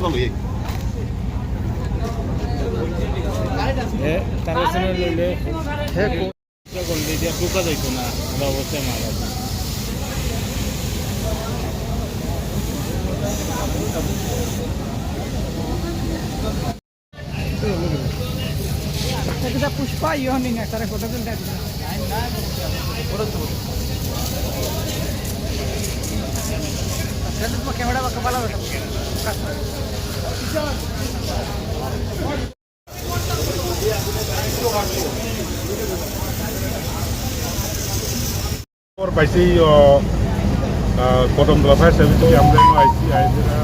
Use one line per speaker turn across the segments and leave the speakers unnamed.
ভালো টুকা যাইতো না অবস্থায় মারা পুষ্পা
ইয়ে নিয়ে তারা কোথা থেকে ಕ್ಯಾಮರಾ
পাইছি কদমতলা ফায়ার সার্ভিস থেকে আমরা আইসি আইসিরা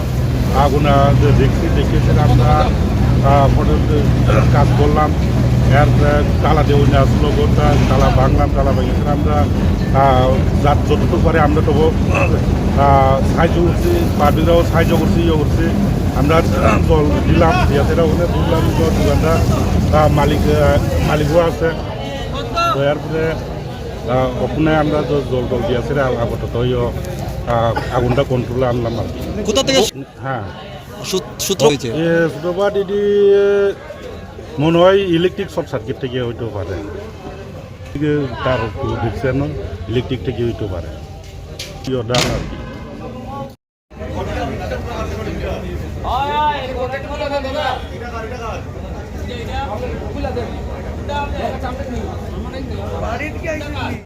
আগুনা যে দেখছি, দেখে আমরা কাজ করলাম। এর তালা দেওয়া নিয়ে আসলো তালা ভাঙলাম, তালা ভেঙেছে আমরা যার যতটুকু পারে আমরা তবু সাহায্য করছি পার্টিরাও সাহায্য করছি ইয়ে করছি। আমরা জল দিলাম সেটা ওখানে বুঝলাম দোকানটা আহ, মালিক মালিকও আছে। এরপরে আহ, ওখানে আমরা জল টল দিয়েছি আপাতত আগুনটা কন্ট্রোলে আনলাম আর
কোথা থেকে
হ্যাঁ।
সূত্র হয়েছে?
মনে হয় ইলেকট্রিক শর্ট সার্কিট থেকে হইতেও পারে। তার দেখছেন ইলেকট্রিক থেকে হইতেও পারে। কি অর্ডার আর কি
এটা